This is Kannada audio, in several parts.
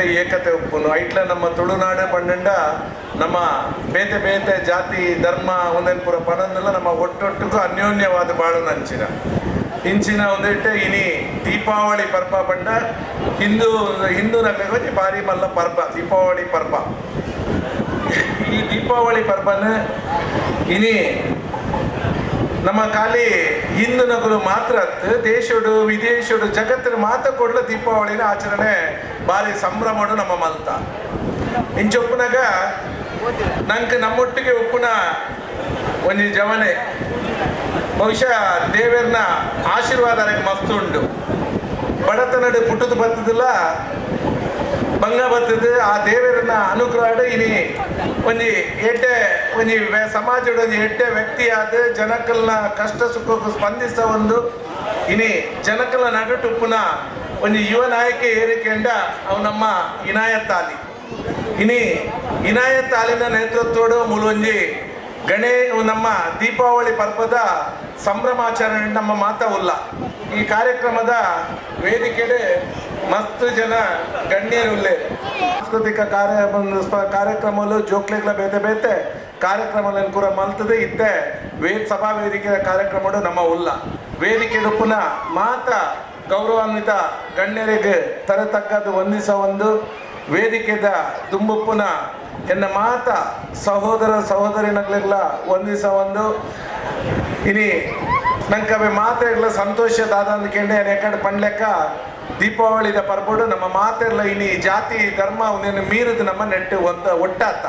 ಏಕತೆ ಉಪ್ಪುನು. ಐಟ್ಲ ನಮ್ಮ ತುಳುನಾಡು ಪಂಡಂಡ, ನಮ್ಮ ಬೇತೆ ಬೇತೆ ಜಾತಿ, ಧರ್ಮ, ಒಂದೆನ್ಪುರ ಪಣಂದೆಲ್ಲ ನಮ್ಮ ಒಟ್ಟೊಟ್ಟಿಗೂ ಅನ್ಯೋನ್ಯವಾದ ಬಾಳು ನಂಚಿನ ಇಂಚಿನ ಒಂದಿಟ್ಟೆ, ಇನಿ ದೀಪಾವಳಿ ಪರ್ಪ ಪಂಡ, ಹಿಂದೂ ಹಿಂದೂ ನಮಗೆ ಭಾರಿ ಮಲ್ಲ ಪರ್ಪ, ದೀಪಾವಳಿ ಪರ್ಪ. ಈ ದೀಪಾವಳಿ ಪರ್ಬನ ಇನಿ ನಮ್ಮ ಖಾಲಿ ಹಿಂದೂ ನಗರು ಮಾತ್ರ ದೇಶ ದೇಶಡು, ವಿದೇಶಡು, ಜಗತ್ತಿನ ಮಾತ ಕೊಡ್ಲ ದೀಪಾವಳಿನ ಆಚರಣೆ ಭಾರಿ ಸಂಭ್ರಮಡು ನಮ್ಮ ಮಲ್ತ ಇಂಚೊಪ್ಪನಾಗ ನಂಗೆ ನಮ್ಮೊಟ್ಟಿಗೆ ಉಪ್ಪುನ ಒಂದು ಜವನೆ. ಬಹುಶಃ ದೇವರನ್ನ ಆಶೀರ್ವಾದ ನನಗೆ ಮಸ್ತ್ ಉಂಟು. ಬಡತನಡು ಪುಟ್ಟದು ಬತ್ತದಿಲ್ಲ ಬಂಗ ಬರ್ತದೆ ಆ ದೇವರನ್ನ ಅನುಗ್ರಹ ಇನಿ ಒಂಜಿ ಎಡ್ಡೆ ಒಂಜಿ ಸಮಾಜದ ಒಂಜಿ ಎಡ್ಡೆ ವ್ಯಕ್ತಿ ಆದ ಜನಕಲ್ನ ಕಷ್ಟ ಸುಖಕ್ಕೂ ಸ್ಪಂದಿಸ ಒಂದು ಇನಿ ನಗಟ್ಟು ನಗಟುಪ್ಪುನ ಒಂಜಿ ಯುವ ನಾಯಕ ಏರಿಕೆಂಡ ಅವು ನಮ್ಮ ಇನಾಯತ್ ಅಲಿ ಇನಿ ಇನಾಯತ್ ಅಲಿನ ನೇತೃತ್ವಡು ಮೂಲೊಂಜಿ ಗಣೇ ನಮ್ಮ ದೀಪಾವಳಿ ಪರ್ವದ ಸಂಭ್ರಮಾಚರಣೆ ನಮ್ಮ ಮಾತ ಉಲ್ಲ. ಈ ಕಾರ್ಯಕ್ರಮದ ವೇದಿಕೆಡೆ ಮಸ್ತ್ ಜನ ಗಣ್ಯರು ಸಾಂಸ್ಕೃತಿಕ ಕಾರ್ಯ ಕಾರ್ಯಕ್ರಮ ಜೋಕ್ಲೆಗಳ ಬೇತೆ ಬೇತೆ ಕಾರ್ಯಕ್ರಮಗಳನ್ನು ಕೂಡ ಮಲ್ತದೆ. ಇದ್ದೆ ವೇದ ಸಭಾ ವೇದಿಕೆಯ ಕಾರ್ಯಕ್ರಮಡು ನಮ್ಮ ಉಲ್ಲ. ವೇದಿಕೆ ಪುನ ಮಾತ ಗೌರವಾನ್ವಿತ ಗಣ್ಯರಿಗೆ ತರತಕ್ಕದ್ದು ವಂದಿಸ ಒಂದು ವೇದಿಕೆದ ತುಂಬುಪ್ಪುನ ಎನ್ನ ಮಾತ ಸಹೋದರ ಸಹೋದರಿನಗಳೆಲ್ಲ ವಂದಿಸ ಒಂದು ಇನಿ ನಂಗೆ ಮಾತೆಲ್ಲ ಸಂತೋಷ ಅಂದ್ಕೊಂಡೆ ಯಾಕಂದ್ರೆ ಪಂಡ್ಲೆಕ್ಕ ದೀಪಾವಳಿದ ಪರ್ಬಡು ನಮ್ಮ ಮಾತೆಲ್ಲ ಇನಿ ಜಾತಿ ಧರ್ಮ ಮೀರಿದ ನಮ್ಮ ನೆಟ್ಟು ಒಂದ ಒಟ್ಟಾತ.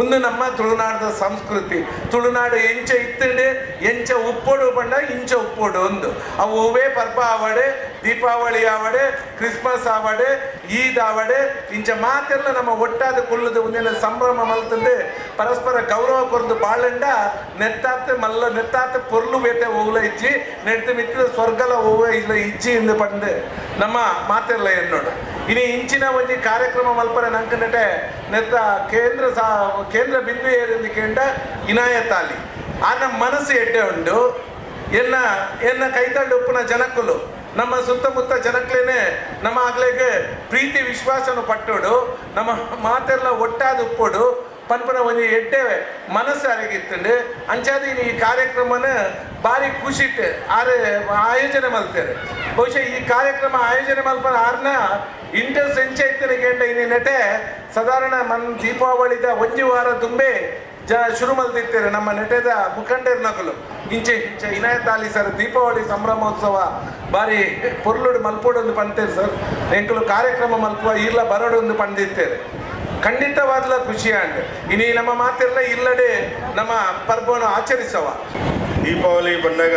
ಒಂದು ನಮ್ಮ ತುಳುನಾಡದ ಸಂಸ್ಕೃತಿ. ತುಳುನಾಡು ಎಂಚ ಇತ್ತಡೆ, ಎಂಚ ಉಪ್ಪೋಡು ಬಂಡ ಇಂಚ ಉಪ್ಪೋಡು ಒಂದು. ಅವು ಹೂವೇ ಪರ್ಬ ಆವಡೆ, ದೀಪಾವಳಿ ಆವಡೆ, ಕ್ರಿಸ್ಮಸ್ ಆವಡೆ, ಈದ್ ಆವಡೆ, ಇಂಚ ಮಾತೆಲ್ಲ ನಮ್ಮ ಒಟ್ಟಾದ ಕುಲ್ಲದ ಒಂದಿನ ಸಂಭ್ರಮ ಮಲ್ತಂದೆ ಪರಸ್ಪರ ಗೌರವ ಕೊರ್ದು ಬಾಳಂಡ, ನೆತ್ತಾತ ಮಲ್ಲ, ನೆತ್ತಾತ ಪೊರ್ಲು ಬೇತೆ ಹೋಗ್ಲ ಇಜ್ಜಿ ನೆಡ್ತು ಮಿತ್ತಿದ ಸ್ವರ್ಗಲ ಹೋಗ ಇಲ್ಲ ಇಜ್ಜಿ ಎಂದು ಪಂದೆ. ನಮ್ಮ ಮಾತೆಲ್ಲ ಎನ್ನೋಡು ಇನಿ ಇಂಚಿನ ಒಂಜಿ ಕಾರ್ಯಕ್ರಮ ಮಲ್ಪರೆ ನಂಕ ನೆಟೆ ನೆತ್ತ ಕೇಂದ್ರ ಸಾ, ಕೇಂದ್ರ ಬಿಂದು ಏರಿಂದ ಇನಾಯತಾಲಿ ಆನ ಮನಸ್ಸು ಎಡ್ಡೆ ಉಂಡು. ಎನ್ನ ಎನ್ನ ಕೈತಂಡು ಉಪ್ಪುನ ಜನಕ್ಕಲು. ನಮ್ಮ ಸುತ್ತಮುತ್ತ ಜನಕ್ಲೇನೆ ನಮ್ಮ ಆಗ್ಲಿಗೆ ಪ್ರೀತಿ ವಿಶ್ವಾಸನು ಪಟ್ಟೋಡು. ನಮ್ಮ ಮಾತೆಲ್ಲ ಒಟ್ಟಾದ ಉಪ್ಪೋಡು. ಪನ್ಪನ ಒಂದು ಎಡ್ಡೆ ಮನಸ್ಸು ಅರಗಿತ್ತಂಡು. ಅಂಚಾದ ಈ ಕಾರ್ಯಕ್ರಮನ ಭಾರಿ ಖುಷಿಟ್ಟು. ಆರೆ ಆಯೋಜನೆ ಮಲ್ತಾರೆ. ಬಹುಶಃ ಈ ಕಾರ್ಯಕ್ರಮ ಆಯೋಜನೆ ಮಲ್ಪ ಆರ್ನ ಇಂಟರ್ ಸಂಚೈತರಿಗೆ ಇನಿ ನೆಟೆ ಸಾಧಾರಣ ಮನ್ ದೀಪಾವಳಿದ ಒಂಜಿ ವಾರ ತುಂಬೆ ಜ ಶುರು ಮಲ್ದಿತ್ತೇವೆ ನಮ್ಮ ನೆಟೆದ ಮುಖಂಡರ ನಕಲು. ಇಂಚೆ ಇಂಚೆ ಇನಾಯ ತಾಲಿ ಸರ್ ದೀಪಾವಳಿ ಸಂಭ್ರಮೋತ್ಸವ ಬಾರಿ ಪೊರ್ಲುಡು ಮಲ್ಪೋಡೊಂದು ಪಂತೇರು ಸರ್. ಎಂಕಲು ಕಾರ್ಯಕ್ರಮ ಮಲ್ಪುವ ಇಲ್ಲ ಬರೋಡೊಂದು ಪಂದಿತ್ತೇವೆ ಖಂಡಿತವಾದ್ಲ ಖುಷಿ ಅಂಡ್ ಇನಿ ನಮ್ಮ ಮಾತೆಲ್ಲ ಇಲ್ಲಡೆ ನಮ್ಮ ಪರ್ವನು ಆಚರಿಸವ. ದೀಪಾವಳಿ ಬಂದಾಗ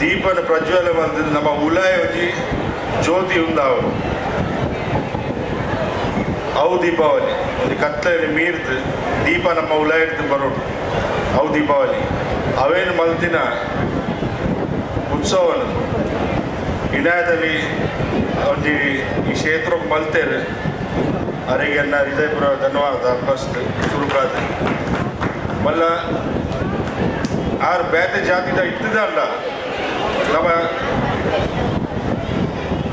ದೀಪನ ಪ್ರಜ್ವಲ ಬಂದ ನಮ್ಮ ಉಲಾಯ ಜ್ಯೋತಿ ಅವರು ಅವು ದೀಪಾವಳಿ. ಒಂದು ಕತ್ತಲಲ್ಲಿ ಮೀರ್ದು ದೀಪ ನಮ್ಮ ಉಲ ಹಿಡ್ದು ಬರೋಡು ಅವು ದೀಪಾವಳಿ. ಅವೇನು ಮಲ್ತಿನ ಉತ್ಸವನು. ಇನಾಯದಲ್ಲಿ ಒಂದು ಈ ಕ್ಷೇತ್ರ ಮಲ್ತೇರು ಅವರಿಗೆ ನನ್ನ ಹೃದಯಪುರ ಧನ್ಯವಾದ ಫಸ್ಟ್ ಶುರುಕಾದ ಮಲ್ಲ ಆರು ಬೇತೆ ಜಾತಿದ ಇದ್ದದಲ್ಲ ನಮ್ಮ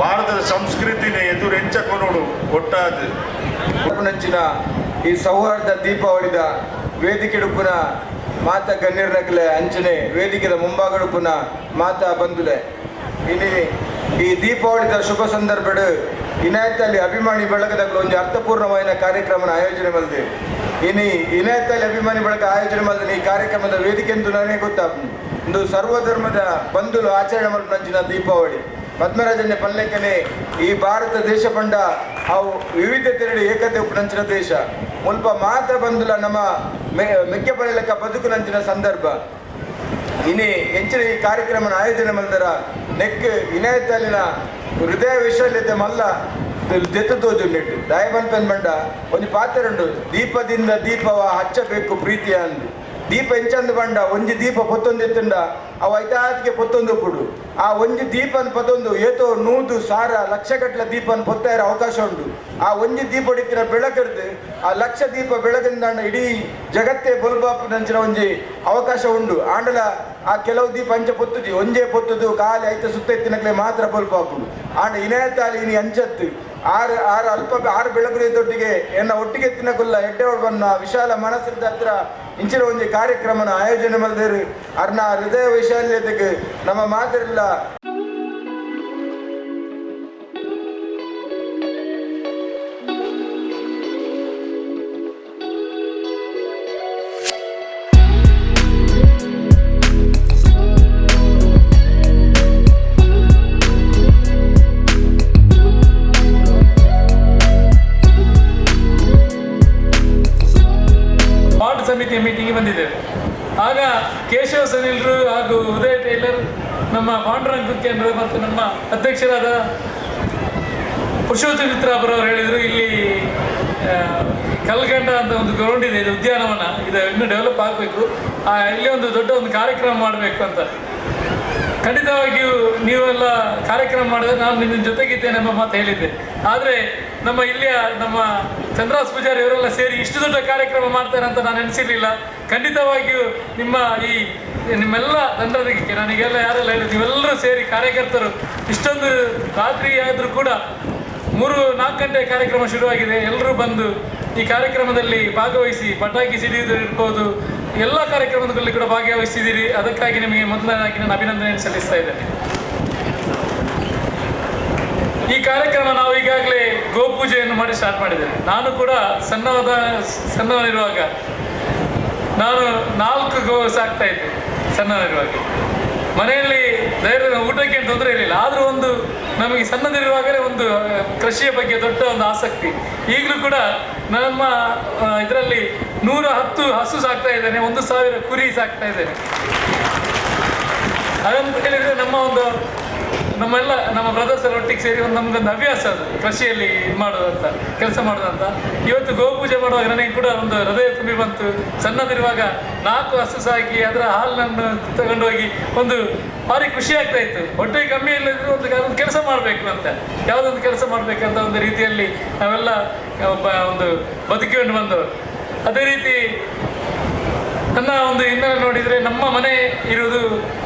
ಭಾರತದ ಸಂಸ್ಕೃತಿನ ಎದುರು ಹೆಂಚಕೊಂಡು ಒಟ್ಟಾದ. ನಂಚಿನ ಈ ಸೌಹಾರ್ದ ದೀಪಾವಳಿದ ವೇದಿಕೆಡುಪುನ ಮಾತ ಗಣ್ಯರ್ನಕ್ಲೆ ಅಂಚನೆ, ವೇದಿಕೆದ ಮುಂಭಾಗಡುಪುನ ಮಾತ ಬಂದುಲೆ. ಇಲ್ಲಿ ಈ ದೀಪಾವಳಿದ ಶುಭ ಸಂದರ್ಭಡ್ ಇನಾಯತಲ್ಲಿ ಅಭಿಮಾನಿ ಬಳಗದಾಗಲು ಒಂದು ಅರ್ಥಪೂರ್ಣವಾದ ಕಾರ್ಯಕ್ರಮನ ಆಯೋಜನೆ ಮಲ್ದೆ. ಇನ್ನು ಇನಾಯತಲ್ಲಿ ಅಭಿಮಾನಿ ಬಳಗ ಆಯೋಜನೆ ಮಲ್ದಿನ ಈ ಕಾರ್ಯಕ್ರಮದ ವೇದಿಕೆ ಎಂದು ನನಗೆ ಗೊತ್ತಾಗ ಒಂದು ಸರ್ವಧರ್ಮದ ಬಂಧುಲು ಆಚರಣೆ ಮಲ್ಪಂಚಿನ ದೀಪಾವಳಿ. ಪದ್ಮರಾಜನ್ಯ ಪಲ್ಲೆಕ್ಕನೆ ಈ ಭಾರತ ದೇಶ ಪಂಡ ಅವು ವಿವಿಧತೆರಡು ಏಕತೆ ಉಪನಂಚಿನ ದೇಶ. ಮುಲ್ಪ ಮಾತ್ರ ಬಂದುಲ ನಮ್ಮ ಮೆಕ್ಕೆ ಪಡೆಯಲಕ್ಕ ಬದುಕು ನಂಚಿನ ಸಂದರ್ಭ. ಇನಿ ಹೆಂಚಿನ ಈ ಕಾರ್ಯಕ್ರಮನ ಆಯೋಜನೆ ಮಾಡಿದರ ನೆಕ್ ಇನಾಯತ್ತಲ್ಲಿನ ಹೃದಯ ವಿಶ್ವಲ್ಯತೆ ಮಲ್ಲ ದೆತ್ತು ತೋಜು ನೆಟ್ಟು. ದಯಬನ್ ಪೆನ್ ಬಂಡ, ಒಂದು ಪಾತ್ರ ಉಂಡು ದೀಪದಿಂದ ದೀಪವ ಹಚ್ಚಬೇಕು ಪ್ರೀತಿಯ ಅಂದು. ದೀಪ ಎಂಚಂದು ಬಂಡ ಒಂಜಿ ದೀಪ ಪೊತ್ತೊಂದು ಎತ್ತುಂಡ, ಅವ ಐತಾತಿಗೆ ಪೊತ್ತೊಂದು ಕೊಡು. ಆ ಒಂಜಿ ದೀಪನ್ ಪೊತ್ತೊಂದು, ಏತೋ ನೂದು, ಸಾರ ಲಕ್ಷಗಟ್ಲ ದೀಪನ್ ಪೊತ್ತ ಇರೋ ಅವಕಾಶ ಉಂಟು. ಆ ಒಂಜಿ ದೀಪ ಹೊಡಿತಿನ ಬೆಳಕರ್ದು, ಆ ಲಕ್ಷ ದೀಪ ಬೆಳಗಿಂದ ಇಡೀ ಜಗತ್ತೇ ಬಲ್ಬಾಪ್ ನಂಚಿನ ಒಂಜಿ ಅವಕಾಶ ಉಂಡು ಆಂಡಲ, ಆ ಕೆಲವು ದೀಪ ಅಂಚ ಪೊತ್ತುಜಿ ಒಂಜೇ ಪೊತ್ತುದು ಕಾಲಿ ಐತ ಸುತ್ತ ಮಾತ್ರ ಬಲ್ಬಾಪ್ ಆಂಡ ಇನೇತಾಲಿ ಇನಿ ಅಂಚತ್ತು. ಆರು ಆರು ಅಲ್ಪ, ಆರು ಬೆಳಗುರಿ ದೊಡ್ಡಿಗೆ ಎನ್ನ ಒಟ್ಟಿಗೆ ತಿನ್ನಕುಲ್ಲ ಎಡ್ಡೆ ಬನ್ನ ವಿಶಾಲ ಮನಸ್ಸಿದ್ದ ಹತ್ರ ಇಂಚಿನ ಒಂದು ಕಾರ್ಯಕ್ರಮನ ಆಯೋಜನೆ ಮಾಡಿದರೆ ಅರ್ನ ಹೃದಯ ವೈಶಾಲ್ಯತೆಗೆ ನಮ್ಮ ಮಾತಿರಲ್ಲ ನಮ್ಮ ಪಾಂಡುರಂಗ ಕುಕ್ಕೇಂದ್ರ ಮತ್ತು ನಮ್ಮ ಅಧ್ಯಕ್ಷರಾದ ಪುರುಷೋತ್ತಮ ಮಿತ್ರ ಅವರು ಹೇಳಿದರು, ಇಲ್ಲಿ ಕಲ್ಗಂಡ ಅಂತ ಒಂದು ಗ್ರೌಂಡ್ ಇದೆ, ಇದು ಉದ್ಯಾನವನ. ಇದು ಇನ್ನೂ ಡೆವಲಪ್ ಆಗಬೇಕು. ಇಲ್ಲಿ ಒಂದು ದೊಡ್ಡ ಒಂದು ಕಾರ್ಯಕ್ರಮ ಮಾಡಬೇಕು ಅಂತ. ಖಂಡಿತವಾಗಿಯೂ ನೀವೆಲ್ಲ ಕಾರ್ಯಕ್ರಮ ಮಾಡಿದ್ರೆ ನಾನು ನಿನ್ನ ಜೊತೆಗಿದ್ದೇನೆ ಎಂಬ ಮಾತು ಹೇಳಿದ್ದೆ. ಆದರೆ ನಮ್ಮ ಇಲ್ಲಿಯ ನಮ್ಮ ಚಂದ್ರಾಸ್ ಪೂಜಾರಿ ಇವರೆಲ್ಲ ಸೇರಿ ಇಷ್ಟು ದೊಡ್ಡ ಕಾರ್ಯಕ್ರಮ ಮಾಡ್ತಾರೆ ಅಂತ ನಾನು ಎನಿಸಿರಲಿಲ್ಲ ಖಂಡಿತವಾಗಿಯೂ ನಿಮ್ಮ ಈ ನಿಮ್ಮೆಲ್ಲ ತಂಡದಕ್ಕೆ ನನಗೆಲ್ಲ ಯಾರೆಲ್ಲ ಹೇಳಿದ್ರು ನೀವೆಲ್ಲರೂ ಸೇರಿ ಕಾರ್ಯಕರ್ತರು. ಇಷ್ಟೊಂದು ರಾತ್ರಿ ಆದರೂ ಕೂಡ ಮೂರು, ನಾಲ್ಕು ಗಂಟೆ ಕಾರ್ಯಕ್ರಮ ಶುರುವಾಗಿದೆ. ಎಲ್ಲರೂ ಬಂದು ಈ ಕಾರ್ಯಕ್ರಮದಲ್ಲಿ ಭಾಗವಹಿಸಿ ಪಟಾಕಿ ಸಿಡಿಯುವುದು ಇರ್ಬೋದು ಎಲ್ಲ ಕಾರ್ಯಕ್ರಮದಲ್ಲಿ ಕೂಡ ಭಾಗವಹಿಸಿದ್ದೀರಿ. ಅದಕ್ಕಾಗಿ ನಿಮಗೆ ಮೊದಲನೇದಾಗಿ ನಾನು ಅಭಿನಂದನೆ ಸಲ್ಲಿಸ್ತಾ ಇದ್ದೇನೆ. ಈ ಕಾರ್ಯಕ್ರಮ ನಾವು ಈಗಾಗಲೇ ಗೋಪೂಜೆಯನ್ನು ಮಾಡಿ ಸ್ಟಾರ್ಟ್ ಮಾಡಿದ್ದೇವೆ. ನಾನು ಕೂಡ ಸಣ್ಣವಾದ, ಸಣ್ಣವನಿರುವಾಗ ನಾನು ನಾಲ್ಕು ಗೋ ಸಾಕ್ತಾ ಇದ್ದೆ. ಸಣ್ಣವನಿರುವಾಗ ಮನೆಯಲ್ಲಿ ಧೈರ್ಯ ಊಟಕ್ಕೆ ತೊಂದರೆ ಇರಲಿಲ್ಲ. ಆದರೂ ಒಂದು ನಮಗೆ ಸಣ್ಣದಿರುವಾಗಲೇ ಒಂದು ಕೃಷಿಯ ಬಗ್ಗೆ ದೊಡ್ಡ ಒಂದು ಆಸಕ್ತಿ. ಈಗಲೂ ಕೂಡ ನಮ್ಮ ಇದರಲ್ಲಿ ನೂರ ಹತ್ತು ಹಸು ಸಾಕ್ತಾ ಇದ್ದೇನೆ. ಒಂದು ಸಾವಿರ ಕುರಿ ಸಾಕ್ತಾ ಇದ್ದೇನೆ. ಅದಂತ ಹೇಳಿದರೆ ನಮ್ಮ ಒಂದು ನಮ್ಮೆಲ್ಲ ನಮ್ಮ ಬ್ರದರ್ಸ್ ಎಲ್ಲ ಒಟ್ಟಿಗೆ ಸೇರಿ ಒಂದು ನಮ್ದೊಂದು ಹವ್ಯಾಸ ಅದು, ಕೃಷಿಯಲ್ಲಿ ಇದು ಮಾಡೋದಂತ ಕೆಲಸ ಮಾಡೋದಂತ ಇವತ್ತು ಗೋಪೂಜೆ ಮಾಡುವಾಗ ನನಗೆ ಕೂಡ ಒಂದು ಹೃದಯ ತುಂಬಿ ಬಂತು. ಸಣ್ಣದಿರುವಾಗ ನಾಲ್ಕು ಹಸು ಸಾಕಿ ಅದರ ಹಾಲನ್ನು ತಗೊಂಡೋಗಿ ಒಂದು ಭಾರಿ ಖುಷಿ ಆಗ್ತಾ ಇತ್ತು. ಹೊಟ್ಟೆ ಕಮ್ಮಿ ಇಲ್ಲದಿದ್ರು ಒಂದು ಅದೊಂದು ಕೆಲಸ ಮಾಡಬೇಕು ಅಂತ. ಯಾವುದೊಂದು ಕೆಲಸ ಮಾಡಬೇಕಂತ ಒಂದು ರೀತಿಯಲ್ಲಿ ನಾವೆಲ್ಲ ಒಂದು ಬದುಕಿಕೊಂಡು ಬಂದವರು ಅದೇ ರೀತಿ ನನ್ನ ಒಂದು ಹಿನ್ನೆಲೆ ನೋಡಿದರೆ ನಮ್ಮ ಮನೆ ಇರೋದು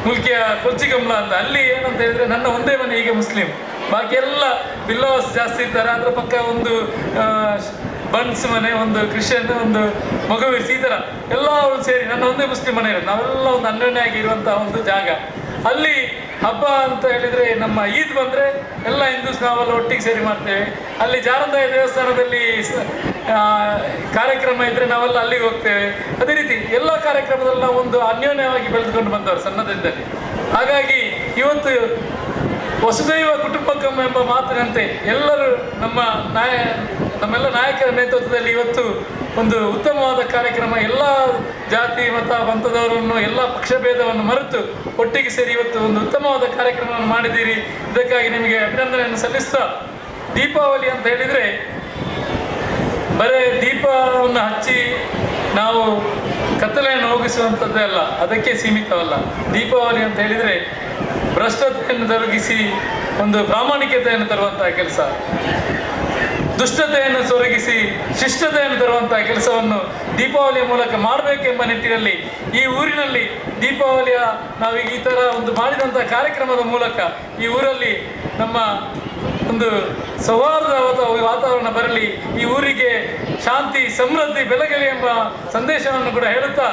ಮುಲ್ಕಿಯ ಕೊಚ್ಚಿಗಂಬ್ಲ ಅಂತ. ಅಲ್ಲಿ ಏನಂತ ಹೇಳಿದ್ರೆ ನನ್ನ ಒಂದೇ ಮನೆ ಈಗ ಮುಸ್ಲಿಂ. ಬಾಕಿ ಎಲ್ಲ ಬಿಲ್ಲವಾಸ್ ಜಾಸ್ತಿ ಇರ್ತಾರೆ. ಅದ್ರ ಪಕ್ಕ ಒಂದು ಬನ್ಸ್ ಮನೆ, ಒಂದು ಕ್ರಿಶ್ಚಿಯನ್, ಒಂದು ಮಗುವೀರ್ಸ್ ಈ ಥರ ಎಲ್ಲ ಸೇರಿ ನನ್ನ ಒಂದೇ ಮುಸ್ಲಿಂ ಮನೆ ಇರೋದು. ನಾವೆಲ್ಲ ಒಂದು ಅನ್ಯೋನ್ಯ ಆಗಿರುವಂಥ ಒಂದು ಜಾಗ. ಅಲ್ಲಿ ಹಬ್ಬ ಅಂತ ಹೇಳಿದ್ರೆ ನಮ್ಮ ಈದ್ ಬಂದ್ರೆ ಎಲ್ಲ ಹಿಂದೂಸ್ ನಾವೆಲ್ಲ ಒಟ್ಟಿಗೆ ಸೇರಿ ಮಾಡ್ತೇವೆ. ಅಲ್ಲಿ ಜಾರಂದಾಯ ದೇವಸ್ಥಾನದಲ್ಲಿ ಕಾರ್ಯಕ್ರಮ ಇದ್ರೆ ನಾವೆಲ್ಲ ಅಲ್ಲಿಗೆ ಹೋಗ್ತೇವೆ. ಅದೇ ರೀತಿ ಎಲ್ಲ ಕಾರ್ಯಕ್ರಮದಲ್ಲ ಒಂದು ಅನ್ಯೋನ್ಯವಾಗಿ ಬೆಳೆದುಕೊಂಡು ಬಂದವರು ಸಣ್ಣದಿಂದಲೇ ಹಾಗಾಗಿ ಇವತ್ತು ವಸುದೈವ ಕುಟುಂಬಕಂ ಎಂಬ ಮಾತಿನಂತೆ ಎಲ್ಲರೂ ನಮ್ಮ ನಾಯ, ನಮ್ಮೆಲ್ಲ ನಾಯಕರ ನೇತೃತ್ವದಲ್ಲಿ ಇವತ್ತು ಒಂದು ಉತ್ತಮವಾದ ಕಾರ್ಯಕ್ರಮ ಎಲ್ಲ ಜಾತಿ, ಮತ, ಪಂಥದವರನ್ನು ಎಲ್ಲ ಪಕ್ಷಭೇದವನ್ನು ಮರೆತು ಒಟ್ಟಿಗೆ ಸೇರಿ ಇವತ್ತು ಒಂದು ಉತ್ತಮವಾದ ಕಾರ್ಯಕ್ರಮವನ್ನು ಮಾಡಿದ್ದೀರಿ. ಇದಕ್ಕಾಗಿ ನಿಮಗೆ ಅಭಿನಂದನೆಯನ್ನು ಸಲ್ಲಿಸ್ತಾ ದೀಪಾವಳಿ ಅಂತ ಹೇಳಿದರೆ ಬರೇ ದೀಪವನ್ನು ಹಚ್ಚಿ ನಾವು ಕತ್ತಲೆಯನ್ನು ಹೋಗಿಸುವಂಥದ್ದೇ ಅಲ್ಲ, ಅದಕ್ಕೆ ಸೀಮಿತವಲ್ಲ. ದೀಪಾವಳಿ ಅಂತ ಹೇಳಿದರೆ ಭ್ರಷ್ಟತೆಯನ್ನು ತೊಲಗಿಸಿ ಒಂದು ಪ್ರಾಮಾಣಿಕತೆಯನ್ನು ತರುವಂತಹ ಕೆಲಸ. ದುಷ್ಟತೆಯನ್ನು ಸೊರಗಿಸಿ ಶಿಷ್ಟತೆಯನ್ನು ತರುವಂತಹ ಕೆಲಸವನ್ನು ದೀಪಾವಳಿಯ ಮೂಲಕ ಮಾಡಬೇಕೆಂಬ ನಿಟ್ಟಿನಲ್ಲಿ ಈ ಊರಿನಲ್ಲಿ ದೀಪಾವಳಿಯ ನಾವೀಗ ಈ ಥರ ಒಂದು ಮಾಡಿದಂಥ ಕಾರ್ಯಕ್ರಮದ ಮೂಲಕ ಈ ಊರಲ್ಲಿ ನಮ್ಮ ಒಂದು ಸೌಹಾರ್ದವಾದ ವಾತಾವರಣ ಬರಲಿ ಈ ಊರಿಗೆ ಶಾಂತಿ ಸಮೃದ್ಧಿ ಬೆಳಗಲಿ ಎಂಬ ಸಂದೇಶವನ್ನು ಕೂಡ ಹೇಳುತ್ತಾ